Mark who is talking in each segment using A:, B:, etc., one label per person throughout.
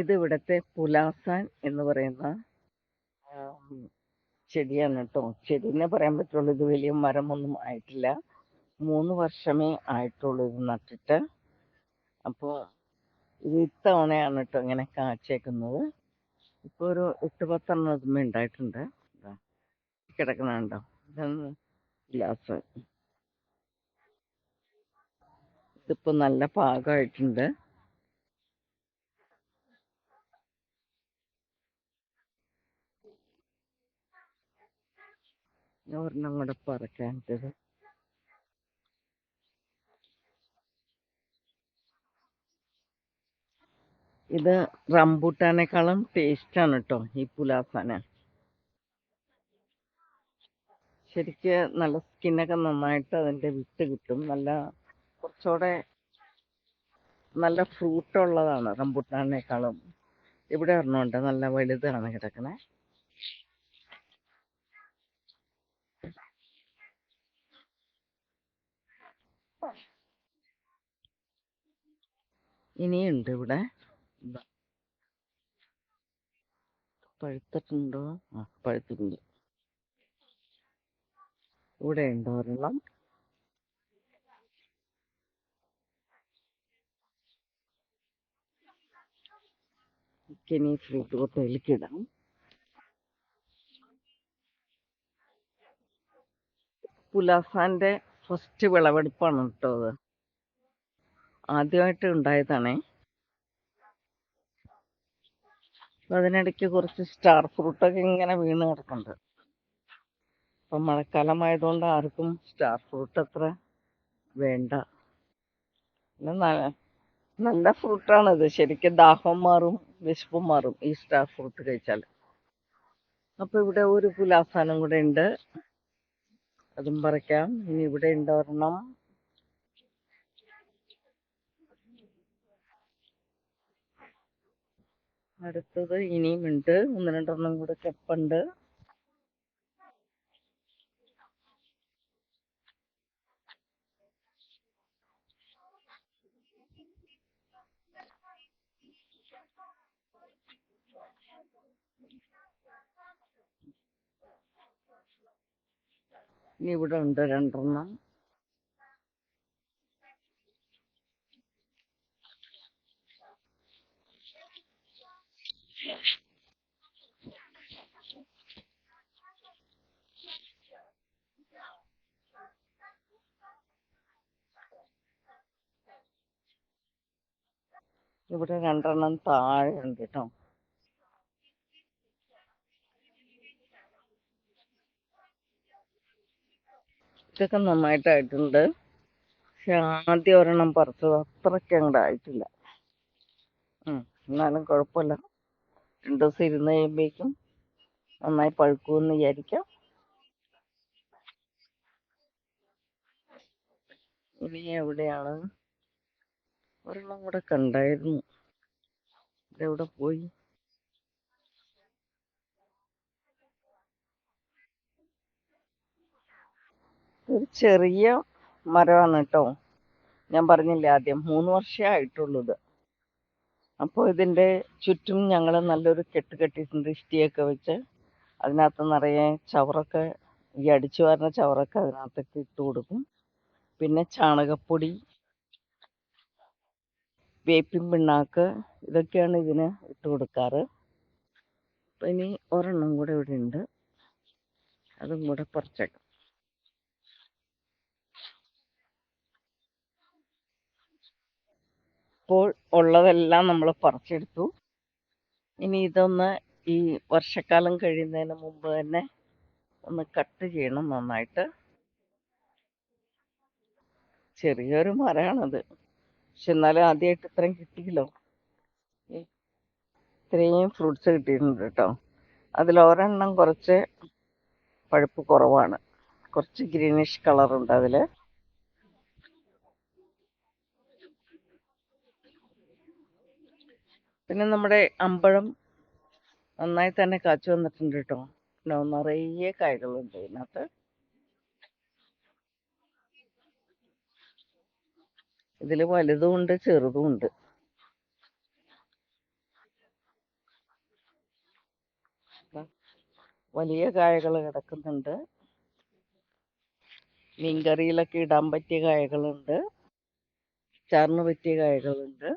A: ഇത് ഇവിടുത്തെ പുലാസാൻ എന്ന് പറയുന്ന ചെടിയാണ് കേട്ടോ. ചെടീനെ പറയാൻ പറ്റുള്ളൂ ഇത് വലിയ മരമൊന്നും ആയിട്ടില്ല. മൂന്ന് വർഷമേ ആയിട്ടുള്ളൂ ഇത് നട്ടിട്ട്. അപ്പോൾ ഇത് ഇത്തവണയാണ് കേട്ടോ ഇങ്ങനെ കാച്ചേക്കുന്നത് ഇപ്പോൾ ഒരു എട്ട് പത്തെണ്ണം ഇതുമ്മേ ഉണ്ടായിട്ടുണ്ട്. കിടക്കണുണ്ടോ ഇതാണ് ഗ്ലാസ് ഇതിപ്പോൾ നല്ല പാകമായിട്ടുണ്ട്. ഒരെണ്ണം കൂടെ പറക്കാനിട്ടത് ഇത്. റംബൂട്ടാനേക്കാളും ടേസ്റ്റാണ് കേട്ടോ ഈ പുലാസാന ശരിക്ക് നല്ല സ്കിന്നൊക്കെ നന്നായിട്ട് അതിന്റെ വിട്ട് കിട്ടും. നല്ല കുറച്ചുകൂടെ നല്ല ഫ്രൂട്ട് ഉള്ളതാണ് റംബൂട്ടാനേക്കാളും. ഇവിടെ ഒരെണ്ണമുണ്ട് നല്ല വലുതാണ് കിടക്കണേ. ഇനിയുണ്ട് ഇവിടെ. പഴുത്തിട്ടുണ്ടോ? ആ പഴുത്തിട്ടുണ്ട്. ഇവിടെ ഉണ്ടോ ഒരെണ്ണം. ഇനി ഫ്രൂട്ട് കൊത്തയിലേക്ക് ഇടാം പുലാസാന്റെ ഫസ്റ്റ് വിളവെടുപ്പാണ് കേട്ടോ അത്. ആദ്യമായിട്ട് ഉണ്ടായതാണേ. അതിനിടയ്ക്ക് കുറച്ച് സ്റ്റാർ ഫ്രൂട്ടൊക്കെ ഇങ്ങനെ വീണ് കിടക്കുന്നുണ്ട് അപ്പം മഴക്കാലമായതുകൊണ്ട് ആർക്കും സ്റ്റാർ ഫ്രൂട്ട് അത്ര വേണ്ട. നല്ല ഫ്രൂട്ടാണത് ശരിക്കും ദാഹം മാറും വിശപ്പും മാറും ഈ സ്റ്റാർ ഫ്രൂട്ട് കഴിച്ചാൽ അപ്പൊ ഇവിടെ ഒരു പുലാസാനം കൂടെ ഉണ്ട്. അതും പറിക്കാം. ഇനി ഇവിടെ ഉണ്ട് അടുത്തത് ഇനിയും ഉണ്ട് ഒന്ന് രണ്ടെണ്ണം കൂടെ കെപ്പുണ്ട്. ഇനി ഇവിടെ ഉണ്ട് രണ്ടെണ്ണം. ഇവിടെ രണ്ടെണ്ണം താഴെ ഉണ്ട് കേട്ടോ ഇതൊക്കെ നന്നായിട്ടായിട്ടുണ്ട്. പക്ഷെ ആദ്യം ഒരെണ്ണം പറിച്ചത് അത്രയ്ക്ക് അങ്ങോട്ട് ആയിട്ടില്ല. എന്നാലും കുഴപ്പമില്ല. രണ്ടു ദിവസം ഇരുന്ന് കഴിയുമ്പോഴേക്കും നന്നായി പഴുക്കുമെന്ന് വിചാരിക്കാം. ഇനി എവിടെയാണ്? ഒരെണ്ണം കൂടെ കണ്ടായിരുന്നു. ഇതെവിടെ പോയി? ഒരു ചെറിയ മരമാണ് കേട്ടോ. ഞാൻ പറഞ്ഞില്ല ആദ്യം മൂന്ന് വർഷമേ ആയിട്ടുള്ളൂ ഇത് അപ്പോൾ ഇതിന്റെ ചുറ്റും ഞങ്ങൾ നല്ലൊരു കെട്ട് കെട്ടിയിട്ടുണ്ട് ഇഷ്ടിയൊക്കെ വെച്ച്. അതിനകത്ത് നിറയെ ചവറൊക്കെ ഈ അടിച്ചു വരുന്ന ചവറൊക്കെ അതിനകത്തൊക്കെ ഇട്ട് കൊടുക്കും. പിന്നെ ചാണകപ്പൊടി വേപ്പിൻ പിണ്ണാക്ക് ഇതൊക്കെയാണ് ഇതിന് ഇട്ട് കൊടുക്കാറ്. ഇനി ഒരെണ്ണം കൂടെ ഇവിടെ ഉണ്ട്. അതും കൂടെ പറിച്ചേക്കാം. ഇപ്പോൾ ഉള്ളതെല്ലാം നമ്മൾ പറിച്ചെടുത്തു. ഇനി ഇതൊന്ന് ഈ വർഷക്കാലം കഴിയുന്നതിന് മുമ്പ് തന്നെ ഒന്ന് കട്ട് ചെയ്യണം നന്നായിട്ട്. ചെറിയൊരു മരമാണത്. പക്ഷെ എന്നാലും ആദ്യമായിട്ട് ഇത്രയും കിട്ടിയില്ലോ. ഇത്രയും ഫ്രൂട്ട്സ് കിട്ടിയിട്ടുണ്ട് കേട്ടോ. അതിൽ ഒരെണ്ണം കുറച്ച് പഴുപ്പ് കുറവാണ്. കുറച്ച് ഗ്രീനിഷ് കളറുണ്ട് അതിൽ പിന്നെ നമ്മുടെ അമ്പഴം നന്നായി തന്നെ കാച്ചു വന്നിട്ടുണ്ട് കേട്ടോ നിറയെ കായകളുണ്ട് ഇതിനകത്ത്. ഇതിൽ വലുതുമുണ്ട് ചെറുതുമുണ്ട് വലിയ കായകൾ കിടക്കുന്നുണ്ട്. മീൻകറിയിലൊക്കെ ഇടാൻ പറ്റിയ കായകളുണ്ട്. ചാറിന് പറ്റിയ കായകളുണ്ട്.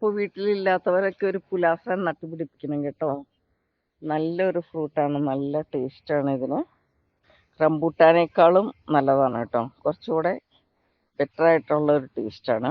A: അപ്പോൾ വീട്ടിലില്ലാത്തവരൊക്കെ ഒരു പുലാസ നട്ടുപിടിപ്പിക്കണം കേട്ടോ. നല്ലൊരു ഫ്രൂട്ടാണ് നല്ല ടേസ്റ്റാണ് ഇതിന്. റംബൂട്ടാനേക്കാളും നല്ലതാണ് കേട്ടോ. കുറച്ചുകൂടെ ബെറ്ററായിട്ടുള്ള ഒരു ടേസ്റ്റാണ്.